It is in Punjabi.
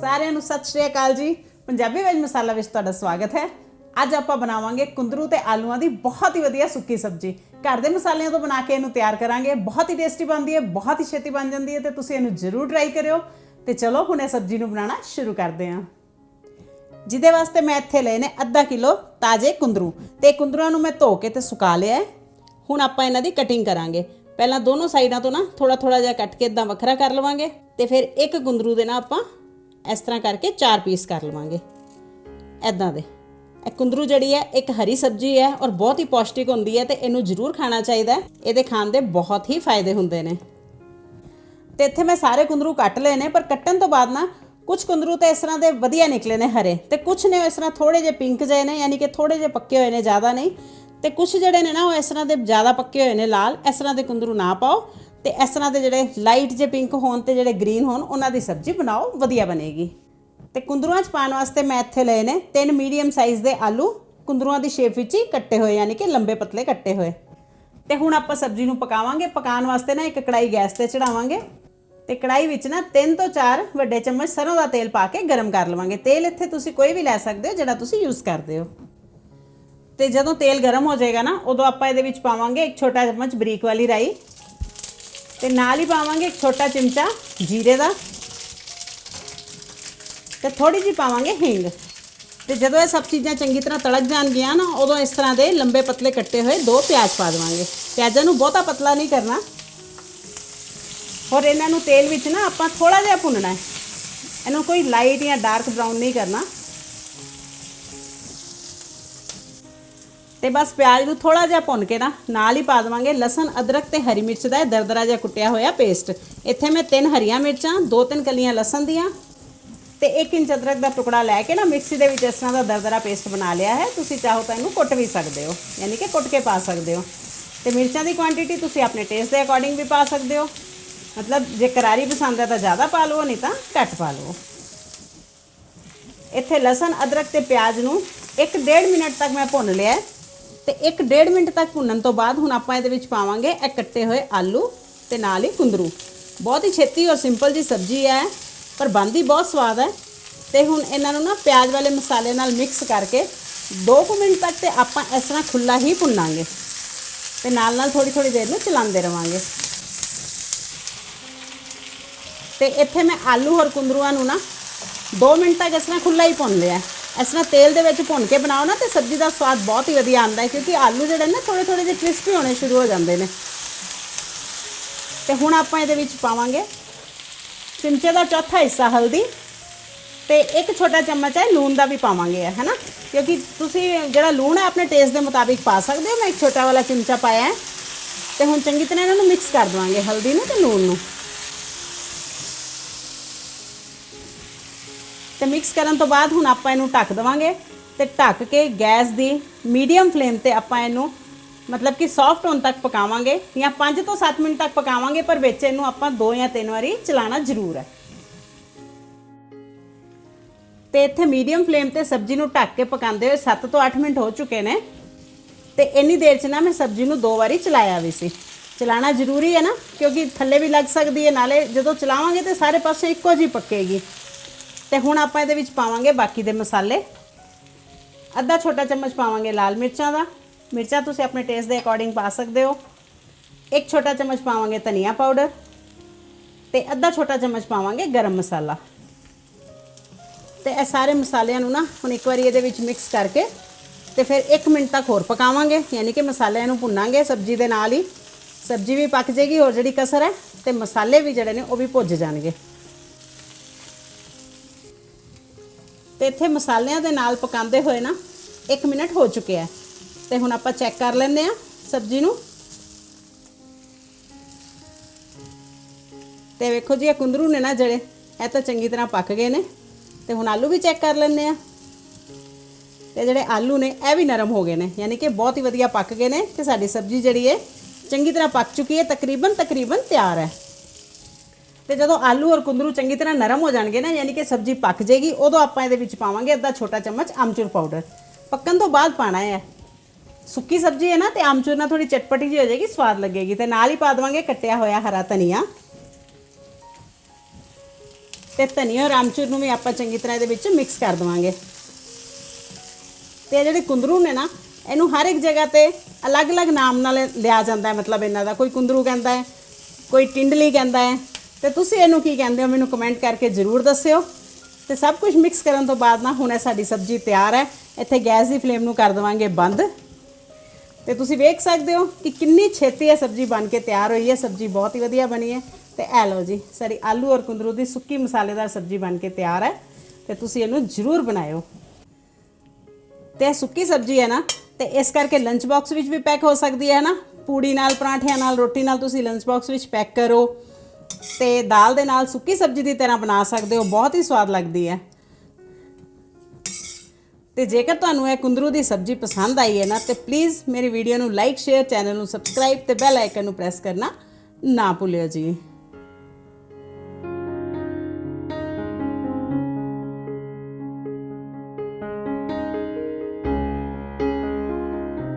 ਸਾਰਿਆਂ ਨੂੰ ਸਤਿ ਸ਼੍ਰੀ ਅਕਾਲ ਜੀ। ਪੰਜਾਬੀ ਵੈਜ ਮਸਾਲਾ ਵਿੱਚ ਤੁਹਾਡਾ ਸਵਾਗਤ ਹੈ। ਅੱਜ ਆਪਾਂ ਬਣਾਵਾਂਗੇ ਕੁੰਦਰੂ ਤੇ ਆਲੂਆਂ ਦੀ ਬਹੁਤ ਹੀ ਵਧੀਆ ਸੁੱਕੀ ਸਬਜ਼ੀ। ਘਰ ਦੇ ਮਸਾਲਿਆਂ ਤੋਂ ਬਣਾ ਕੇ ਇਹਨੂੰ ਤਿਆਰ ਕਰਾਂਗੇ। ਬਹੁਤ ਹੀ ਟੇਸਟੀ ਬਣਦੀ ਹੈ, ਬਹੁਤ ਹੀ ਛੇਤੀ ਬਣ ਜਾਂਦੀ ਹੈ ਤੇ ਤੁਸੀਂ ਇਹਨੂੰ ਜ਼ਰੂਰ ਟਰਾਈ ਕਰਿਓ। ਤੇ ਚਲੋ, ਹੁਣ ਇਹ ਸਬਜ਼ੀ ਨੂੰ ਬਣਾਉਣਾ ਸ਼ੁਰੂ ਕਰਦੇ ਹਾਂ। ਜਿਹਦੇ ਵਾਸਤੇ ਮੈਂ ਇੱਥੇ ਲਏ ਨੇ ਅੱਧਾ ਕਿਲੋ ਤਾਜ਼ੇ ਕੁੰਦਰੂ। ਤੇ ਕੁੰਦਰਾਂ ਨੂੰ ਮੈਂ ਧੋ ਕੇ ਤੇ ਸੁਕਾ ਲਿਆ ਹੈ। ਹੁਣ ਆਪਾਂ ਇਹਨਾਂ ਦੀ ਕਟਿੰਗ ਕਰਾਂਗੇ। ਪਹਿਲਾਂ ਦੋਨੋਂ ਸਾਈਡਾਂ ਤੋਂ ਨਾ ਥੋੜਾ ਥੋੜਾ ਜਿਹਾ ਕੱਟ ਕੇ ਇਦਾਂ ਵੱਖਰਾ ਕਰ ਲਵਾਂਗੇ। ਤੇ ਫਿਰ ਇੱਕ ਕੁੰਦਰੂ ਦੇ ਨਾਲ ਆਪਾਂ ਇਸ ਤਰ੍ਹਾਂ ਕਰਕੇ ਚਾਰ ਪੀਸ ਕਰ ਲਵਾਂਗੇ। ਇਦਾਂ ਦੇ। ਇਹ ਕੁੰਦਰੂ ਜਿਹੜੀ ਹੈ, ਇੱਕ ਹਰੀ ਸਬਜ਼ੀ ਹੈ ਔਰ ਬਹੁਤ ਹੀ ਪੌਸ਼ਟਿਕ ਹੁੰਦੀ ਹੈ ਤੇ ਇਹਨੂੰ ਜ਼ਰੂਰ ਖਾਣਾ ਚਾਹੀਦਾ ਹੈ। ਇਹਦੇ ਖਾਣ ਦੇ ਬਹੁਤ ਹੀ ਫਾਇਦੇ ਹੁੰਦੇ ਨੇ। ਤੇ ਇੱਥੇ ਮੈਂ ਸਾਰੇ ਕੁੰਦਰੂ ਕੱਟ ਲਏ ਨੇ, ਪਰ ਕੱਟਣ ਤੋਂ ਬਾਅਦ ਨਾ ਕੁਝ ਕੁੰਦਰੂ ਤਾਂ ਇਸ ਤਰ੍ਹਾਂ ਦੇ ਵਧੀਆ ਨਿਕਲੇ ਨੇ ਹਰੇ ਤੇ ਕੁਝ ਨੇ ਇਸ ਤਰ੍ਹਾਂ ਥੋੜੇ ਜਿਹੇ ਪਿੰਕ ਜਿਹੇ ਨੇ, ਯਾਨੀ ਕਿ ਥੋੜੇ ਜਿਹੇ ਪੱਕੇ ਹੋਏ ਨੇ, ਜ਼ਿਆਦਾ ਨਹੀਂ। ਤੇ ਕੁਝ ਜਿਹੜੇ ਨੇ ਨਾ ਉਹ ਇਸ ਤਰ੍ਹਾਂ ਦੇ ਜ਼ਿਆਦਾ ਪੱਕੇ ਹੋਏ ਨੇ ਲਾਲ, ਇਸ ਤਰ੍ਹਾਂ ਦੇ ਕੁੰਦਰੂ ਨਾ ਪਾਓ। ਤੇ ਇਸ ਤਰ੍ਹਾਂ ਦੇ ਜਿਹੜੇ ਲਾਈਟ ਜੇ ਪਿੰਕ ਹੋਣ ਤੇ ਜਿਹੜੇ ਗ੍ਰੀਨ ਹੋਣ, ਉਹਨਾਂ ਦੀ ਸਬਜ਼ੀ ਬਣਾਓ, ਵਧੀਆ ਬਣੇਗੀ। ਤੇ ਕੁੰਦਰੂਆਂ ਚ ਪਾਉਣ ਵਾਸਤੇ ਮੈਂ ਇੱਥੇ ਲਏ ਨੇ ਤਿੰਨ ਮੀਡੀਅਮ ਸਾਈਜ਼ ਦੇ ਆਲੂ। ਕੁੰਦਰੂਆਂ ਦੀ ਸ਼ੇਪ ਵਿੱਚ ਹੀ ਕੱਟੇ ਹੋਏ, ਯਾਨੀ ਕਿ ਲੰਬੇ ਪਤਲੇ ਕੱਟੇ ਹੋਏ। ਤੇ ਹੁਣ ਆਪਾਂ ਸਬਜ਼ੀ ਨੂੰ ਪਕਾਵਾਂਗੇ। ਪਕਾਉਣ ਵਾਸਤੇ ਨਾ ਇੱਕ ਕੜਾਈ ਗੈਸ ਤੇ ਚੜਾਵਾਂਗੇ। ਤੇ ਕੜਾਈ ਵਿੱਚ ਨਾ 3 ਤੋਂ 4 ਵੱਡੇ ਚਮਚ ਸਰੋਂ ਦਾ ਤੇਲ ਪਾ ਕੇ ਗਰਮ ਕਰ ਲਵਾਂਗੇ। ਤੇਲ ਇੱਥੇ ਤੁਸੀਂ ਕੋਈ ਵੀ ਲੈ ਸਕਦੇ ਹੋ, ਜਿਹੜਾ ਤੁਸੀਂ ਯੂਜ਼ ਕਰਦੇ ਹੋ। ਤੇ ਜਦੋਂ ਤੇਲ ਗਰਮ ਹੋ ਜਾਏਗਾ ਨਾ, ਉਦੋਂ ਆਪਾਂ ਇਹਦੇ ਵਿੱਚ ਪਾਵਾਂਗੇ ਇੱਕ ਛੋਟਾ ਚਮਚ ਬਰੀਕ ਵਾਲੀ ਰਾਈ। ਤੇ ਨਾਲ ਹੀ ਪਾਵਾਂਗੇ ਇੱਕ ਛੋਟਾ ਚਮਚਾ ਜੀਰੇ ਦਾ ਤੇ ਥੋੜੀ ਜਿਹੀ ਪਾਵਾਂਗੇ ਹਿੰਗ। ਤੇ ਜਦੋਂ ਇਹ ਸਭ ਚੀਜ਼ਾਂ ਚੰਗੀ ਤਰ੍ਹਾਂ ਤੜਕ ਜਾਣਗੀਆਂ ਨਾ, ਉਦੋਂ ਇਸ ਤਰ੍ਹਾਂ ਦੇ ਲੰਬੇ ਪਤਲੇ ਕੱਟੇ ਹੋਏ ਦੋ ਪਿਆਜ਼ ਪਾ ਦੇਵਾਂਗੇ। ਪਿਆਜ਼ਾਂ ਨੂੰ ਬਹੁਤਾ ਪਤਲਾ ਨਹੀਂ ਕਰਨਾ। ਔਰ ਇਹਨਾਂ ਨੂੰ ਤੇਲ ਵਿੱਚ ਨਾ ਆਪਾਂ ਥੋੜਾ ਜਿਹਾ ਭੁੰਨਣਾ ਹੈ। ਇਹਨੂੰ ਕੋਈ ਲਾਈਟ ਜਾਂ ਡਾਰਕ ਬਰਾਊਨ ਨਹੀਂ ਕਰਨਾ। ਤੇ ਬਸ ਪਿਆਜ਼ ਨੂੰ ਥੋੜਾ ਜਿਹਾ ਭੁੰਨ ਕੇ ਨਾ ਨਾਲ ਹੀ ਪਾ ਦੇਵਾਂਗੇ। ਲਸਣ, ਅਦਰਕ ਤੇ ਹਰੀ ਮਿਰਚ ਦਾ ਦਰਦਰਾ ਜਿਹਾ ਕੁੱਟਿਆ ਹੋਇਆ ਪੇਸਟ ਇੱਥੇ ਮੈਂ ਤਿੰਨ ਹਰੀਆਂ ਮਿਰਚਾਂ, ਦੋ ਤਿੰਨ ਕਲੀਆਂ ਲਸਣ ਦੀਆਂ ਤੇ 1 ਇੰਚ ਅਦਰਕ ਦਾ ਟੁਕੜਾ ਲੈ ਕੇ ਨਾ ਮਿਕਸੀ ਦੇ ਵਿੱਚ ਇਸ ਤਰ੍ਹਾਂ ਦਾ ਦਰਦਰਾ ਪੇਸਟ ਬਣਾ ਲਿਆ ਹੈ। ਤੁਸੀਂ ਚਾਹੋ ਤਾਂ ਇਹਨੂੰ ਕੁੱਟ ਵੀ ਸਕਦੇ ਹੋ, ਯਾਨੀ ਕਿ ਕੁੱਟ ਕੇ ਪਾ ਸਕਦੇ ਹੋ। ਤੇ ਮਿਰਚਾਂ ਦੀ ਕੁਆਂਟੀਟੀ ਤੁਸੀਂ ਆਪਣੇ ਟੇਸਟ ਦੇ ਅਕੋਰਡਿੰਗ ਵੀ ਪਾ ਸਕਦੇ ਹੋ। ਮਤਲਬ ਜੇ ਕਰਾਰੀ ਪਸੰਦ ਹੈ ਤਾਂ ਜ਼ਿਆਦਾ ਪਾ ਲਓ, ਨਹੀਂ ਤਾਂ ਘੱਟ ਪਾ ਲਓ। ਇੱਥੇ ਲਸਣ, ਅਦਰਕ ਤੇ ਪਿਆਜ਼ ਨੂੰ 1.5 ਮਿੰਟ ਤੱਕ ਮੈਂ ਭੁੰਨ ਲਿਆ ਤੇ 1.5 ਮਿੰਟ ਤੱਕ ਭੁੰਨਣ ਤੋਂ ਬਾਅਦ ਹੁਣ ਆਪਾਂ ਇਹਦੇ ਵਿੱਚ ਪਾਵਾਂਗੇ ਇਹ ਕੱਟੇ ਹੋਏ ਆਲੂ ਤੇ ਨਾਲ ਹੀ ਕੁੰਦਰੂ। ਬਹੁਤ ਹੀ ਛੇਤੀ ਔਰ ਸਿੰਪਲ ਜੀ ਸਬਜ਼ੀ ਹੈ, ਪਰ ਬਣਦੀ ਬਹੁਤ ਸਵਾਦ ਹੈ। ਤੇ ਹੁਣ ਇਹਨਾਂ ਨੂੰ ਨਾ ਪਿਆਜ਼ ਵਾਲੇ ਮਸਾਲੇ ਨਾਲ ਮਿਕਸ ਕਰਕੇ 2 ਮਿੰਟ ਤੱਕ ਤੇ ਆਪਾਂ ਇਸ ਤਰ੍ਹਾਂ ਖੁੱਲਾ ਹੀ ਭੁੰਨਾਂਗੇ। ਤੇ ਨਾਲ ਨਾਲ ਥੋੜੀ ਥੋੜੀ ਦੇਰ ਨੂੰ ਚਲਾਉਂਦੇ ਰਵਾਂਗੇ। ਤੇ ਇੱਥੇ ਮੈਂ ਆਲੂ ਔਰ ਕੁੰਦਰੂਆਂ ਨੂੰ ਨਾ 2 ਮਿੰਟ ਤੱਕ ਇਸ ਤਰ੍ਹਾਂ ਖੁੱਲਾ ਹੀ ਭੁੰਨ ਲਿਆ ਇਸ ਤਰ੍ਹਾਂ ਤੇਲ ਦੇ ਵਿੱਚ ਭੁੰਨ ਕੇ ਬਣਾਓ ਨਾ ਤੇ ਸਬਜ਼ੀ ਦਾ ਸਵਾਦ ਬਹੁਤ ਹੀ ਵਧੀਆ ਆਉਂਦਾ ਹੈ, ਕਿਉਂਕਿ ਆਲੂ ਜਿਹੜੇ ਨੇ ਥੋੜੇ ਥੋੜੇ ਜਿਹੇ ਕ੍ਰਿਸਪੀ ਹੋਣੇ ਸ਼ੁਰੂ ਹੋ ਜਾਂਦੇ ਨੇ। ਤੇ ਹੁਣ ਆਪਾਂ ਇਹਦੇ ਵਿੱਚ ਪਾਵਾਂਗੇ ਚਮਚੇ ਦਾ ਚੌਥਾ ਹਿੱਸਾ ਹਲਦੀ ਤੇ ਇੱਕ ਛੋਟਾ ਚਮਚ ਹੈ, ਲੂਣ ਦਾ ਵੀ ਪਾਵਾਂਗੇ ਹੈ ਨਾ? ਕਿਉਂਕਿ ਤੁਸੀਂ ਜਿਹੜਾ ਲੂਣ ਹੈ, ਆਪਣੇ ਟੇਸਟ ਦੇ ਮੁਤਾਬਿਕ ਪਾ ਸਕਦੇ ਹੋ। ਮੈਂ ਇੱਕ ਛੋਟਾ ਵਾਲਾ ਚਮਚਾ ਪਾਇਆ ਹੈ। ਤੇ ਹੁਣ ਚੰਗੀ ਤਰ੍ਹਾਂ ਇਹਨਾਂ ਨੂੰ ਮਿਕਸ ਕਰ ਦਵਾਂਗੇ ਹਲਦੀ ਨੂੰ ਤੇ ਲੂਣ ਨੂੰ। ਤੇ ਮਿਕਸ ਕਰਨ ਤੋਂ ਬਾਅਦ ਹੁਣ ਆਪਾਂ ਇਹਨੂੰ ਢੱਕ ਦਵਾਂਗੇ ਤੇ ਢੱਕ ਕੇ ਗੈਸ ਦੀ ਮੀਡੀਅਮ ਫਲੇਮ ਤੇ ਆਪਾਂ ਇਹਨੂੰ ਮਤਲਬ ਕਿ ਸੌਫਟ ਹੋਣ ਤੱਕ ਪਕਾਵਾਂਗੇ ਜਾਂ 5 ਤੋਂ 7 ਮਿੰਟ ਤੱਕ ਪਕਾਵਾਂਗੇ, ਪਰ ਵਿੱਚ ਇਹਨੂੰ ਆਪਾਂ 2 ਜਾਂ 3 ਵਾਰੀ ਚਲਾਣਾ ਜ਼ਰੂਰ ਹੈ। ਤੇ ਇੱਥੇ ਮੀਡੀਅਮ ਫਲੇਮ ਤੇ ਸਬਜ਼ੀ ਨੂੰ ਢੱਕ ਕੇ ਪਕਾਉਂਦੇ ਹੋਏ 7 ਤੋਂ 8 ਮਿੰਟ ਹੋ ਚੁੱਕੇ ਨੇ ਤੇ ਇੰਨੀ ਦੇਰ ਚ ਨਾ ਮੈਂ ਸਬਜ਼ੀ ਨੂੰ ਦੋ ਵਾਰੀ ਚਲਾਇਆ ਵੀ ਸੀ। ਚਲਾਣਾ ਜ਼ਰੂਰੀ ਹੈ ਨਾ, ਕਿਉਂਕਿ ਥੱਲੇ ਵੀ ਲੱਗ ਸਕਦੀ ਹੈ, ਨਾਲੇ ਜਦੋਂ ਚਲਾਵਾਂਗੇ ਤੇ ਸਾਰੇ ਪਾਸੇ ਇੱਕੋ ਜਿਹੀ ਪੱਕੇਗੀ। ਤੇ ਹੁਣ ਆਪਾਂ ਇਹਦੇ ਵਿੱਚ ਪਾਵਾਂਗੇ ਬਾਕੀ ਦੇ ਮਸਾਲੇ। ਅੱਧਾ ਛੋਟਾ ਚਮਚ ਪਾਵਾਂਗੇ ਲਾਲ ਮਿਰਚਾਂ ਦਾ। ਮਿਰਚਾਂ ਤੁਸੀਂ ਆਪਣੇ ਟੇਸਟ ਦੇ ਅਕੋਰਡਿੰਗ ਪਾ ਸਕਦੇ ਹੋ। ਇੱਕ ਛੋਟਾ ਚਮਚ ਪਾਵਾਂਗੇ ਧਨੀਆ ਪਾਊਡਰ ਤੇ ਅੱਧਾ ਛੋਟਾ ਚਮਚ ਪਾਵਾਂਗੇ ਗਰਮ ਮਸਾਲਾ। ਤੇ ਇਹ ਸਾਰੇ ਮਸਾਲਿਆਂ ਨੂੰ ਨਾ ਹੁਣ ਇੱਕ ਵਾਰੀ ਇਹਦੇ ਵਿੱਚ ਮਿਕਸ ਕਰਕੇ ਤੇ ਫਿਰ 1 ਮਿੰਟ ਤੱਕ ਹੋਰ ਪਕਾਵਾਂਗੇ, ਯਾਨੀ ਕਿ ਮਸਾਲਿਆਂ ਨੂੰ ਭੁੰਨਾਂਗੇ ਸਬਜ਼ੀ ਦੇ ਨਾਲ ਹੀ। ਸਬਜ਼ੀ ਵੀ ਪੱਕ ਜੇਗੀ ਹੋਰ ਜਿਹੜੀ ਕਸਰ ਹੈ ਤੇ ਮਸਾਲੇ ਵੀ ਜਿਹੜੇ ਨੇ ਉਹ ਵੀ ਭੁੱਜ ਜਾਣਗੇ। ਤੇ ਇੱਥੇ ਮਸਾਲਿਆਂ ਦੇ ਨਾਲ ਪਕਾਉਂਦੇ ਹੋਏ ਨਾ 1 ਮਿੰਟ ਹੋ ਚੁੱਕਿਆ ਹੈ। ਤੇ ਹੁਣ ਆਪਾਂ ਚੈੱਕ ਕਰ ਲੈਂਦੇ ਆ ਸਬਜ਼ੀ ਨੂੰ। ਤੇ ਵੇਖੋ ਜੀ, ਇਹ ਕੁੰਦਰੂ ਨੇ ਨਾ ਜਿਹੜੇ, ਇਹ ਤਾਂ ਚੰਗੀ ਤਰ੍ਹਾਂ ਪੱਕ ਗਏ ਨੇ। ਤੇ ਹੁਣ ਆਲੂ ਵੀ ਚੈੱਕ ਕਰ ਲੈਂਦੇ ਆ ਤੇ ਜਿਹੜੇ ਆਲੂ ਨੇ, ਇਹ ਵੀ ਨਰਮ ਹੋ ਗਏ ਨੇ। ਯਾਨੀ ਕਿ ਬਹੁਤ ਹੀ ਵਧੀਆ ਪੱਕ ਗਏ ਨੇ ਤੇ ਸਾਡੀ ਸਬਜ਼ੀ ਜਿਹੜੀ ਹੈ, ਚੰਗੀ ਤਰ੍ਹਾਂ ਪੱਕ ਚੁੱਕੀ ਹੈ, ਤਕਰੀਬਨ ਤਕਰੀਬਨ ਤਿਆਰ ਹੈ। ਤੇ ਜਦੋਂ ਆਲੂ ਔਰ ਕੁੰਦਰੂ ਚੰਗੀ ਤਰ੍ਹਾਂ ਨਰਮ ਹੋ ਜਾਣਗੇ ਨਾ, ਯਾਨੀ ਕਿ ਸਬਜ਼ੀ ਪੱਕ ਜੇਗੀ, ਉਦੋਂ ਆਪਾਂ ਇਹਦੇ ਵਿੱਚ ਪਾਵਾਂਗੇ ਅੱਧਾ ਛੋਟਾ ਚਮਚ ਆਮਚੂਰ ਪਾਊਡਰ। ਪੱਕਣ ਤੋਂ ਬਾਅਦ ਪਾਣਾ ਹੈ। ਸੁੱਕੀ ਸਬਜ਼ੀ ਹੈ ਨਾ, ਤੇ ਆਮਚੂਰ ਨਾਲ ਥੋੜੀ ਚਟਪਟੀ ਜਿਹੀ ਹੋ ਜਾਏਗੀ ਸਵਾਦ ਲੱਗੇਗੀ। ਤੇ ਨਾਲ ਹੀ ਪਾ ਦੇਵਾਂਗੇ ਕੱਟਿਆ ਹੋਇਆ ਹਰਾ ਧਨੀਆ। ਤੇ ਧਨੀਆ ਔਰ ਆਮਚੂਰ ਨੂੰ ਵੀ ਆਪਾਂ ਚੰਗੀ ਤਰ੍ਹਾਂ ਇਹਦੇ ਵਿੱਚ ਮਿਕਸ ਕਰ ਦਵਾਂਗੇ। ਤੇ ਇਹ ਜਿਹੜੇ ਕੁੰਦਰੂ ਨੇ ਨਾ, ਇਹਨੂੰ ਹਰ ਇੱਕ ਜਗ੍ਹਾ ਤੇ ਅਲੱਗ-ਅਲੱਗ ਨਾਮ ਨਾਲ ਲਿਆ ਜਾਂਦਾ ਹੈ। ਮਤਲਬ ਇਹਨਾਂ ਦਾ ਕੋਈ ਕੁੰਦਰੂ ਕਹਿੰਦਾ ਹੈ, ਕੋਈ ਟਿੰਡਲੀ ਕਹਿੰਦਾ ਹੈ ਤੇ ਤੁਸੀਂ ਇਹਨੂੰ ਕੀ ਕਹਿੰਦੇ ਹੋ? ਮੈਨੂੰ ਕਮੈਂਟ ਕਰਕੇ ਜ਼ਰੂਰ ਦੱਸਿਓ। ਤੇ ਸਭ ਕੁਝ ਮਿਕਸ ਕਰਨ ਤੋਂ ਬਾਅਦ ਨਾ ਹੁਣ ਇਹ ਸਾਡੀ ਸਬਜ਼ੀ ਤਿਆਰ ਹੈ। ਇੱਥੇ ਗੈਸ ਦੀ ਫਲੇਮ ਨੂੰ ਕਰ ਦੇਵਾਂਗੇ ਬੰਦ। ਤੇ ਤੁਸੀਂ ਵੇਖ ਸਕਦੇ ਹੋ ਕਿ ਕਿੰਨੀ ਛੇਤੀ ਇਹ ਸਬਜ਼ੀ ਬਣ ਕੇ ਤਿਆਰ ਹੋਈ ਹੈ। ਸਬਜ਼ੀ ਬਹੁਤ ਹੀ ਵਧੀਆ ਬਣੀ ਹੈ। ਤੇ ਇਹ ਲਓ ਜੀ ਸਾਡੀ ਆਲੂ ਔਰ ਕੁੰਦਰੂ ਦੀ ਸੁੱਕੀ ਮਸਾਲੇਦਾਰ ਸਬਜ਼ੀ ਬਣ ਕੇ ਤਿਆਰ ਹੈ। ਤੇ ਤੁਸੀਂ ਇਹਨੂੰ ਜ਼ਰੂਰ ਬਣਾਇਓ। ਤੇ ਇਹ ਸੁੱਕੀ ਸਬਜ਼ੀ ਹੈ ਨਾ, ਤੇ ਇਸ ਕਰਕੇ ਲੰਚ ਬਾਕਸ ਵਿੱਚ ਵੀ ਪੈਕ ਹੋ ਸਕਦੀ ਹੈ ਨਾ? ਪੂੜੀ ਨਾਲ, ਪਰਾਂਠਿਆਂ ਨਾਲ, ਰੋਟੀ ਨਾਲ ਤੁਸੀਂ ਲੰਚ ਬਾਕਸ ਵਿੱਚ ਪੈਕ ਕਰੋ। ਤੇ ਦਾਲ ਦੇ ਨਾਲ ਸੁੱਕੀ ਸਬਜ਼ੀ ਦੀ ਤਰ੍ਹਾਂ ਬਣਾ ਸਕਦੇ ਹੋ, ਬਹੁਤ ਹੀ ਸਵਾਦ ਲੱਗਦੀ ਹੈ। ਤੇ ਜੇਕਰ ਤੁਹਾਨੂੰ ਇਹ ਕੁੰਦਰੂ ਦੀ ਸਬਜ਼ੀ ਪਸੰਦ ਆਈ ਹੈ ਨਾ, ਤੇ ਪਲੀਜ਼ ਮੇਰੀ ਵੀਡੀਓ ਨੂੰ ਲਾਈਕ ਸ਼ੇਅਰ ਚੈਨਲ ਨੂੰ ਸਬਸਕ੍ਰਾਈਬ ਤੇ ਬੈਲ ਆਈਕਨ ਨੂੰ ਪ੍ਰੈਸ ਕਰਨਾ ਨਾ ਭੁੱਲਿਓ ਜੀ।